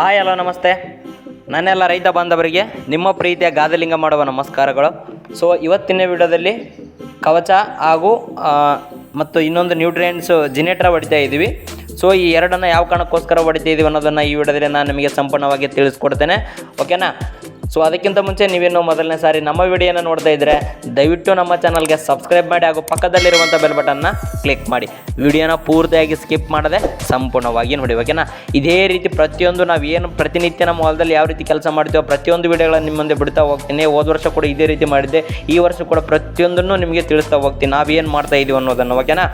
Hi, hello, ನಮಸ್ತೆ. ನನ್ನೆಲ್ಲ ರೈತ ಬಾಂಧವರಿಗೆ ನಿಮ್ಮ ಪ್ರೀತಿಯ ಗಾದಲಿಂಗ ಮಾಡುವ ನಮಸ್ಕಾರಗಳು. ಸೊ ಇವತ್ತಿನ ವಿಡಿಯೋದಲ್ಲಿ ಕವಚ ಹಾಗೂ ಮತ್ತು ಇನ್ನೊಂದು ನ್ಯೂಟ್ರಿಯೆಂಟ್ಸ್ ಜಿನೇಟ್ರ ಹೊಡಿತಾ ಇದ್ದೀವಿ. ಸೊ ಈ ಎರಡನ್ನು ಯಾವ ಕಾರಣಕ್ಕೋಸ್ಕರ ಹೊಡಿತಾ ಇದ್ದೀವಿ ಅನ್ನೋದನ್ನು ಈ ವಿಡಿಯೋದಲ್ಲಿ ನಾನು ನಿಮಗೆ ಸಂಪೂರ್ಣವಾಗಿ ತಿಳಿಸ್ಕೊಡ್ತೇನೆ. ಓಕೆನಾ ಸೊ ಅದಕ್ಕಿಂತ ಮುಂಚೆ ನೀವೇನು ಮೊದಲನೇ ಸಾರಿ ನಮ್ಮ ವಿಡಿಯೋನ ನೋಡ್ತಾ ಇದ್ದರೆ ದಯವಿಟ್ಟು ನಮ್ಮ ಚಾನಲ್ಗೆ ಸಬ್ಸ್ಕ್ರೈಬ್ ಮಾಡಿ ಹಾಗೂ ಪಕ್ಕದಲ್ಲಿರುವಂಥ ಬೆಲ್ ಬಟನ್ನ ಕ್ಲಿಕ್ ಮಾಡಿ. ವಿಡಿಯೋನ ಪೂರ್ತಿಯಾಗಿ ಸ್ಕಿಪ್ ಮಾಡದೆ ಸಂಪೂರ್ಣವಾಗಿ ನೋಡಿ ಓಕೆನಾ ಇದೇ ರೀತಿ ಪ್ರತಿಯೊಂದು ನಾವು ಏನು ಪ್ರತಿನಿತ್ಯ ನಮ್ಮ ಹೊಲದಲ್ಲಿ ಯಾವ ರೀತಿ ಕೆಲಸ ಮಾಡ್ತೀವೋ ಪ್ರತಿಯೊಂದು ವಿಡಿಯೋಗಳನ್ನ ನಿಮ್ಮ ಮುಂದೆ ಬಿಡ್ತಾ ಹೋಗ್ತೀನಿ. ಹೋದ ವರ್ಷ ಕೂಡ ಇದೇ ರೀತಿ ಮಾಡಿದ್ದೆ. ಈ ವರ್ಷ ಕೂಡ ಪ್ರತಿಯೊಂದನ್ನು ನಿಮಗೆ ತಿಳಿಸ್ತಾ ಹೋಗ್ತೀನಿ. ನಾವೇನು ಮಾಡ್ತಾ ಇದೀವಿ ಅನ್ನೋದನ್ನು ಓಕೆನಾ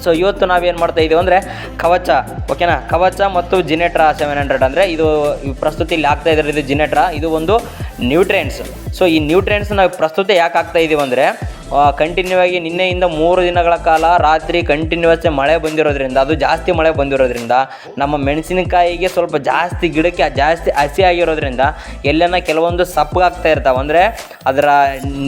ಸೊ ಇವತ್ತು ನಾವೇನು ಮಾಡ್ತಾ ಇದ್ದೀವಿ ಅಂದರೆ ಕವಚ ಓಕೆನಾ ಕವಚ ಮತ್ತು ಜಿನೆಟ್ರಾ ಸೆವೆನ್ ಹಂಡ್ರೆಡ್ ಅಂದರೆ ಇದು ಪ್ರಸ್ತುತ ಇಲ್ಲಿ ಆಗ್ತಾ ಇದ್ದಾರೆ ಇದು ಜಿನೆಟ್ರಾ. ಇದು ಒಂದು ನ್ಯೂಟ್ರಿಯೆಂಟ್ಸ್ ಸೊ ಈ ನ್ಯೂಟ್ರಿಯೆಂಟ್ಸ್ ನಾವು ಪ್ರಸ್ತುತ ಯಾಕೆ ಆಗ್ತಾ ಇದ್ದೀವಿ ಅಂದರೆ ಕಂಟಿನ್ಯೂ ಆಗಿ ನಿನ್ನೆಯಿಂದ ಮೂರು ದಿನಗಳ ಕಾಲ ರಾತ್ರಿ ಕಂಟಿನ್ಯೂಸ್ ಮಳೆ ಬಂದಿರೋದ್ರಿಂದ, ಅದು ಜಾಸ್ತಿ ಮಳೆ ಬಂದಿರೋದ್ರಿಂದ, ನಮ್ಮ ಮೆಣಸಿನಕಾಯಿಗೆ ಸ್ವಲ್ಪ ಜಾಸ್ತಿ ಗಿಡಕ್ಕೆ ಜಾಸ್ತಿ ಹಸಿ ಆಗಿರೋದ್ರಿಂದ ಎಲ್ಲನ ಕೆಲವೊಂದು ಸಪ್ಪಗಾಗ್ತಾ ಇರ್ತಾವೆ. ಅಂದರೆ ಅದರ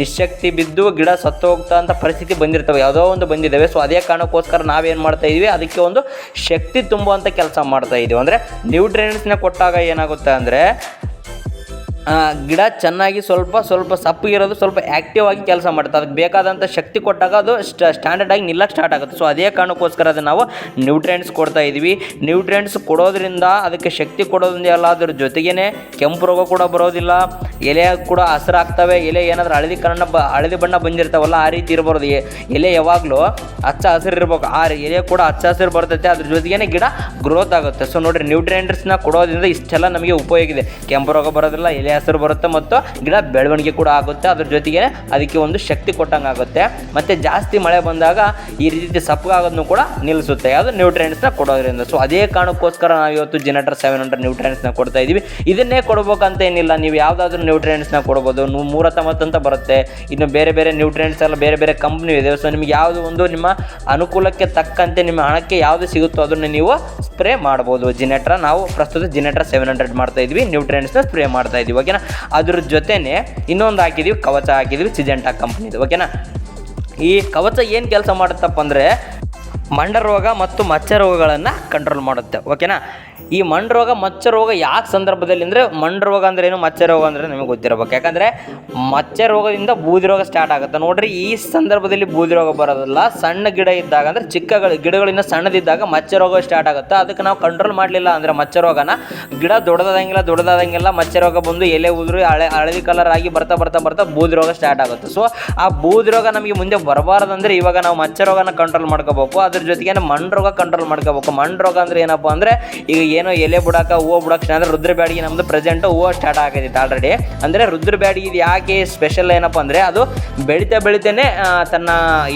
ನಿಶಕ್ತಿ ಬಿದ್ದು ಗಿಡ ಸತ್ತು ಹೋಗ್ತಾ ಅಂತ ಪರಿಸ್ಥಿತಿ ಬಂದಿರ್ತವೆ. ಯಾವುದೋ ಒಂದು ಬಂದಿದ್ದಾವೆ. ಸೊ ಅದೇ ಕಾರಣಕ್ಕೋಸ್ಕರ ನಾವೇನು ಮಾಡ್ತಾ ಇದ್ದೀವಿ ಅದಕ್ಕೆ ಒಂದು ಶಕ್ತಿ ತುಂಬುವಂಥ ಕೆಲಸ ಮಾಡ್ತಾ ಇದ್ದೀವಿ ಅಂದರೆ ನ್ಯೂಟ್ರಿಯೆಂಟ್ಸ್ನ ಕೊಟ್ಟಾಗ ಏನಾಗುತ್ತೆ ಅಂದರೆ ಗಿಡ ಚೆನ್ನಾಗಿ ಸ್ವಲ್ಪ ಸ್ವಲ್ಪ ಸಪ್ಪಗಿರೋದು ಸ್ವಲ್ಪ ಆ್ಯಕ್ಟಿವ್ ಆಗಿ ಕೆಲಸ ಮಾಡುತ್ತೆ. ಅದಕ್ಕೆ ಬೇಕಾದಂಥ ಶಕ್ತಿ ಕೊಟ್ಟಾಗ ಅದು ಸ್ಟ ಸ್ಟ್ಯಾಂಡರ್ಡ್ ಆಗಿ ನಿಲ್ಲಕ್ಕೆ ಸ್ಟಾರ್ಟ್ ಆಗುತ್ತೆ. ಸೊ ಅದೇ ಕಾರಣಕ್ಕೋಸ್ಕರ ಅದು ನಾವು ನ್ಯೂಟ್ರಿಯೆಂಟ್ಸ್ ಕೊಡ್ತಾ ಇದ್ದೀವಿ ನ್ಯೂಟ್ರಿಯೆಂಟ್ಸ್ ಕೊಡೋದ್ರಿಂದ, ಅದಕ್ಕೆ ಶಕ್ತಿ ಕೊಡೋದ್ರಿಂದ ಎಲ್ಲ ಅದ್ರ ಜೊತೆಗೇ ಕೆಂಪು ರೋಗ ಕೂಡ ಬರೋದಿಲ್ಲ. ಎಲೆ ಕೂಡ ಹಸಿರಾಗ್ತವೆ ಎಲೆ ಏನಾದರೂ ಹಳದಿ ಕಣ್ಣ ಬ, ಹಳದಿ ಬಣ್ಣ ಬಂದಿರ್ತಾವಲ್ಲ, ಆ ರೀತಿ ಇರಬಾರ್ದು. ಎಲೆ ಯಾವಾಗಲೂ ಹಚ್ಚ ಹಸಿರು ಇರಬೇಕು. ಆ ಎಲೆ ಕೂಡ ಹಚ್ಚ ಹಸಿರು ಬರ್ತೈತೆ. ಅದ್ರ ಜೊತೆಗೇ ಗಿಡ ಗ್ರೋತ್ ಆಗುತ್ತೆ. ಸೊ ನೋಡಿರಿ ನ್ಯೂಟ್ರಿಯೆಂಟ್ಸ್ನ ಕೊಡೋದ್ರಿಂದ ಇಷ್ಟೆಲ್ಲ ನಮಗೆ ಉಪಯೋಗ ಇದೆ. ಕೆಂಪು ರೋಗ ಬರೋದಿಲ್ಲ, ಎಲೆ ಹಸಿರು ಬರುತ್ತೆ ಮತ್ತು ಗಿಡ ಬೆಳವಣಿಗೆ ಕೂಡ ಆಗುತ್ತೆ. ಅದ್ರ ಜೊತೆಗೆ ಅದಕ್ಕೆ ಒಂದು ಶಕ್ತಿ ಕೊಟ್ಟಂಗೆ ಆಗುತ್ತೆ. ಮತ್ತು ಜಾಸ್ತಿ ಮಳೆ ಬಂದಾಗ ಈ ರೀತಿ ಸಪ್ಪಗಾಗೋದನ್ನು ಕೂಡ ನಿಲ್ಲಿಸುತ್ತೆ. ಅದು ನ್ಯೂಟ್ರಿಯೆಂಟ್ಸ್ನ ಕೊಡೋದ್ರಿಂದ. ಸೊ ಅದೇ ಕಾರಣಕ್ಕೋಸ್ಕರ ನಾವು ಇವತ್ತು ಜನರೇಟರ್ ಸೆವೆನ್ ಹಂಡ್ರೆಡ್ ನ್ಯೂಟ್ರಿಯೆಂಟ್ಸ್ನ ಕೊಡ್ತಾ ಇದ್ದೀವಿ. ಇದನ್ನೇ ಕೊಡ್ಬೇಕಂತ ಏನಿಲ್ಲ. ನೀವು ಯಾವುದಾದ್ರೂ ನ್ಯೂಟ್ರಿಯೆಂಟ್ಸ್ನ ಕೊಡ್ಬೋದು. ನೀವು ಮೂರ ಅಂತ ಬರುತ್ತೆ. ಇನ್ನು ಬೇರೆ ಬೇರೆ ನ್ಯೂಟ್ರಿಯೆಂಟ್ಸ್ ಎಲ್ಲ ಬೇರೆ ಬೇರೆ ಕಂಪ್ನಿ ಇದೆ. ಸೊ ನಿಮಗೆ ಯಾವುದು ಒಂದು ನಿಮ್ಮ ಅನುಕೂಲಕ್ಕೆ ತಕ್ಕಂತೆ ನಿಮ್ಮ ಹಣಕ್ಕೆ ಯಾವುದು ಸಿಗುತ್ತೋ ಅದನ್ನು ನೀವು ಸ್ಪ್ರೇ ಮಾಡ್ಬೋದು. ಜಿನೆಟ್ರ ನಾವು ಪ್ರಸ್ತುತ ಜಿನೆಟ್ರ ಸೆವೆನ್ ಹಂಡ್ರೆಡ್ ಮಾಡ್ತಾ ಇದ್ವಿ ನ್ಯೂಟ್ರಿಯೆಂಟ್ಸ್ನ ಸ್ಪ್ರೇ ಮಾಡ್ತಾ ಇದ್ವಿ ಓಕೆನಾ? ಅದ್ರ ಜೊತೆನೆ ಇನ್ನೊಂದು ಹಾಕಿದೀವಿ, ಕವಚ ಹಾಕಿದ್ವಿ ಸಿಜೆಂಟಾ ಕಂಪ್ನಿದು ಓಕೆನಾ? ಈ ಕವಚ ಏನು ಕೆಲಸ ಮಾಡುತ್ತಪ್ಪ ಅಂದರೆ ಮಂಡ ರೋಗ ಮತ್ತು ಮಚ್ಚ ರೋಗಗಳನ್ನು ಕಂಟ್ರೋಲ್ ಮಾಡುತ್ತೆ, ಓಕೆನಾ? ಈ ಮಂಡ್ರೋಗ ಮಚ್ಚ ರೋಗ ಯಾಕೆ ಸಂದರ್ಭದಲ್ಲಿ ಅಂದರೆ ಮಂಡ್ರೋಗ ಅಂದ್ರೆ ಏನು, ಮಚ್ಚ ರೋಗ ಅಂದರೆ ನಿಮಗೆ ಗೊತ್ತಿರಬೇಕು. ಯಾಕಂದರೆ ಮಚ್ಚ ರೋಗದಿಂದ ಬೂದಿ ರೋಗ ಸ್ಟಾರ್ಟ್ ಆಗುತ್ತೆ. ನೋಡ್ರಿ, ಈ ಸಂದರ್ಭದಲ್ಲಿ ಬೂದಿ ರೋಗ ಬರೋದಿಲ್ಲ. ಸಣ್ಣ ಗಿಡ ಇದ್ದಾಗ ಅಂದರೆ ಚಿಕ್ಕಗಳು ಗಿಡಗಳಿಂದ ಸಣ್ಣದಿದ್ದಾಗ ಮಚ್ಚ ರೋಗ ಸ್ಟಾರ್ಟ್ ಆಗುತ್ತೆ. ಅದಕ್ಕೆ ನಾವು ಕಂಟ್ರೋಲ್ ಮಾಡಲಿಲ್ಲ ಅಂದರೆ ಮಚ್ಚ ರೋಗನ, ಗಿಡ ದೊಡ್ಡದಾದಂಗಿಲ್ಲ ದೊಡ್ಡದಾದಂಗಿಲ್ಲ, ಮಚ್ಚ ರೋಗ ಬಂದು ಎಲೆ ಉದುರು ಹಳೆ, ಹಳದಿ ಕಲರ್ ಆಗಿ ಬರ್ತಾ ಬರ್ತಾ ಬರ್ತಾ ಬೂದಿ ರೋಗ ಸ್ಟಾರ್ಟ್ ಆಗುತ್ತೆ. ಸೊ ಆ ಬೂದಿ ರೋಗ ನಮಗೆ ಮುಂದೆ ಬರಬಾರ್ದಂದ್ರೆ ಇವಾಗ ನಾವು ಮಚ್ಚ ರೋಗನ ಕಂಟ್ರೋಲ್ ಮಾಡ್ಕೋಬೇಕು. ಅದ್ರ ಜೊತೆಗೆ ಮಂಡ್ ರೋಗ ಕಂಟ್ರೋಲ್ ಮಾಡ್ಕೋಬೇಕು. ಮಂಡ್ ರೋಗ ಅಂದ್ರೆ ಏನಪ್ಪ ಅಂದರೆ ಈಗ ಏನೋ ಎಲೆ ಬಿಡಾಕ, ಹೂವು ಬುಡಕ ಅಂದ್ರೆ ರುದ್ರ ಬ್ಯಾಡಿಗೆ ನಮ್ದು ಪ್ರೆಸೆಂಟ್ ಹೂವು ಸ್ಟಾರ್ಟ್ ಆಗೈತೆ ಆಲ್ರೆಡಿ ಅಂದ್ರೆ ರುದ್ರ ಬ್ಯಾಡಿಗೆ ಇದು ಯಾಕೆ ಸ್ಪೆಷಲ್ ಏನಪ್ಪ ಅಂದ್ರೆ ಅದು ಬೆಳಿತಾ ಬೆಳಿತೇನೆ ತನ್ನ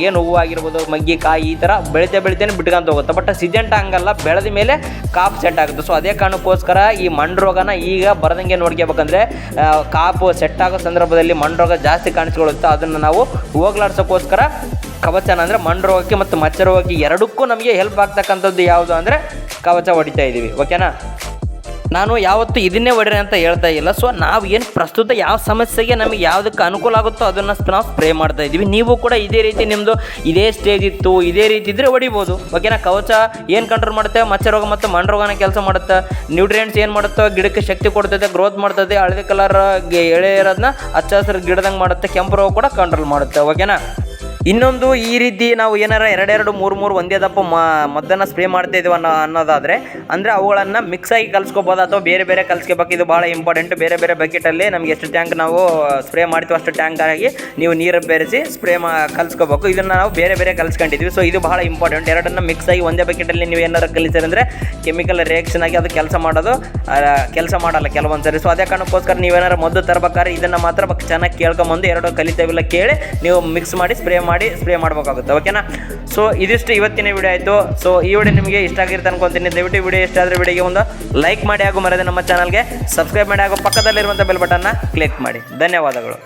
ಏನು ಹೂವು ಆಗಿರ್ಬೋದು, ಮಗ್ಗಿ, ಕಾಯಿ ಈ ಥರ ಬೆಳಿತಾ ಬೆಳಿತೇನೆ ಬಿಟ್ಕೊಂತ ಹೋಗುತ್ತೆ. ಬಟ್ ಸಿಜೆಂಟ್ ಹಂಗಲ್ಲ, ಬೆಳೆದ ಮೇಲೆ ಕಾಪ್ ಸೆಟ್ ಆಗುತ್ತೆ. ಸೊ ಅದೇ ಕಾರಣಕ್ಕೋಸ್ಕರ ಈ ಮಣ್ಣು ರೋಗನ ಈಗ ಬರದಂಗೆ ನೋಡ್ಕೋಬೇಕಂದ್ರೆ ಕಾಪು ಸೆಟ್ ಆಗೋ ಸಂದರ್ಭದಲ್ಲಿ ಮಣ್ಣು ರೋಗ ಜಾಸ್ತಿ ಕಾಣಿಸ್ಕೊಳ್ಳುತ್ತೆ. ಅದನ್ನು ನಾವು ಹೋಗ್ಲಾಡ್ಸೋಕ್ಕೋಸ್ಕರ ಕವಚನ ಅಂದರೆ ಮಣ್ಣು ರೋಗಕ್ಕೆ ಮತ್ತು ಮಚ್ಚ ರೋಗಕ್ಕೆ ಎರಡಕ್ಕೂ ನಮಗೆ ಹೆಲ್ಪ್ ಆಗ್ತಕ್ಕಂಥದ್ದು ಯಾವುದು ಅಂದರೆ ಕವಚ ಹೊಡಿತಾ ಇದ್ದೀವಿ ಓಕೆನಾ ನಾನು ಯಾವತ್ತೂ ಇದನ್ನೇ ಹೊಡಿರಿ ಅಂತ ಹೇಳ್ತಾ ಇಲ್ಲ. ಸೊ ನಾವು ಏನು ಪ್ರಸ್ತುತ ಯಾವ ಸಮಸ್ಯೆಗೆ ನಮಗೆ ಯಾವುದಕ್ಕೆ ಅನುಕೂಲ ಆಗುತ್ತೋ ಅದನ್ನು ನಾವು ಸ್ಪ್ರೇ ಮಾಡ್ತಾ ಇದ್ದೀವಿ. ನೀವು ಕೂಡ ಇದೇ ರೀತಿ ನಿಮ್ಮದು ಇದೇ ಸ್ಟೇಜ್ ಇತ್ತು, ಇದೇ ರೀತಿ ಇದ್ದರೆ ಹೊಡಿಬೋದು ಓಕೆನಾ ಕವಚ ಏನು ಕಂಟ್ರೋಲ್ ಮಾಡುತ್ತೆ? ಮಚ್ಚ ರೋಗ ಮತ್ತು ಮಣ್ಣು ರೋಗನ ಕೆಲಸ ಮಾಡುತ್ತೆ. ನ್ಯೂಟ್ರಿಯೆಂಟ್ಸ್ ಏನು ಮಾಡುತ್ತೋ, ಗಿಡಕ್ಕೆ ಶಕ್ತಿ ಕೊಡ್ತದೆ ಗ್ರೋತ್ ಮಾಡ್ತದೆ, ಹಳದಿ ಕಲರ್ ಎಳೆ ಇರೋದನ್ನ ಹಚ್ಚ ಹಸಿರು ಗಿಡದಂಗೆ ಮಾಡುತ್ತೆ, ಕೆಂಪು ರೋಗ ಕೂಡ ಕಂಟ್ರೋಲ್ ಮಾಡುತ್ತೆ ಓಕೆನಾ ಇನ್ನೊಂದು ಈ ರೀತಿ ನಾವು ಏನಾರ ಎರಡೆರಡು ಮೂರು ಮೂರು ಒಂದೇ ದಪ್ಪ ಮದ್ದನ್ನು ಸ್ಪ್ರೇ ಮಾಡ್ತಾ ಇದೀವಿ ಅನ್ನೋ ಅನ್ನೋದಾದರೆ, ಅಂದರೆ ಅವುಗಳನ್ನು ಮಿಕ್ಸ್ ಆಗಿ ಕಲಿಸ್ಕೋಬೋದು ಅಥವಾ ಬೇರೆ ಬೇರೆ ಕಲಿಸ್ಕೋಬೇಕು? ಇದು ಭಾಳ ಇಂಪಾರ್ಟೆಂಟ್ ಬೇರೆ ಬೇರೆ ಬಕೆಟಲ್ಲಿ ನಮಗೆ ಎಷ್ಟು ಟ್ಯಾಂಕ್ ನಾವು ಸ್ಪ್ರೇ ಮಾಡ್ತೀವಿ ಅಷ್ಟು ಟ್ಯಾಂಕ್ ಆಗಿ ನೀವು ನೀರು ಬೆರೆಸಿ ಸ್ಪ್ರೇ ಮಾ ಕಲಿಸ್ಕೋಬೇಕು. ಇದನ್ನು ನಾವು ಬೇರೆ ಬೇರೆ ಕಲಿಸ್ಕೊಂಡಿದ್ವಿ. ಸೊ ಇದು ಭಾಳ ಇಂಪಾರ್ಟೆಂಟ್ ಎರಡನ್ನ ಮಿಕ್ಸ್ ಆಗಿ ಒಂದೇ ಬಕೆಟಲ್ಲಿ ನೀವು ಏನಾರು ಕಲಿಸಿದ್ರೆ ಕೆಮಿಕಲ್ ರಿಯಾಕ್ಷನ್ ಆಗಿ ಅದು ಕೆಲಸ ಮಾಡೋದು ಕೆಲಸ ಮಾಡಲ್ಲ ಕೆಲವೊಂದು ಸರಿ ಸೊ ಅದೇ ಕಾರಣಕ್ಕೋಸ್ಕರ ನೀವೇನಾರು ಮದ್ದು ತರಬೇಕಾದ್ರೆ ಇದನ್ನು ಮಾತ್ರ ಚೆನ್ನಾಗಿ ಕೇಳ್ಕೊಂಬಂದು ಎರಡು ಕಲಿತೇವಿಲ್ಲ ಕೇಳಿ ನೀವು ಮಿಕ್ಸ್ ಮಾಡಿ ಸ್ಪ್ರೇ ಮಾಡಿ ಸ್ಪ್ರೇ ಮಾಡಬೇಕಾಗುತ್ತೆ ಓಕೆನಾ ಸೊ ಇದಿಷ್ಟು ಇವತ್ತಿನ ವಿಡಿಯೋ ಆಯಿತು. ಸೊ ಈ ವಿಡಿಯೋ ನಿಮಗೆ ಇಷ್ಟ ಆಗಿರುತ್ತೆ ಅನ್ಕೊಂತೀನಿ. ದಯವಿಟ್ಟು ವಿಡಿಯೋ ಇಷ್ಟ ಆದರೆ ವಿಡಿಯೋಗೆ ಒಂದು ಲೈಕ್ ಮಾಡಿ ಹಾಗೂ ಮರೆಯದೆ ನಮ್ಮ ಚಾನಲ್ಗೆ ಸಬ್ಸ್ಕ್ರೈಬ್ ಮಾಡಿ ಹಾಗೂ ಪಕ್ಕದಲ್ಲಿರುವಂಥ ಬೆಲ್ ಬಟನ್ನ ಕ್ಲಿಕ್ ಮಾಡಿ. ಧನ್ಯವಾದಗಳು.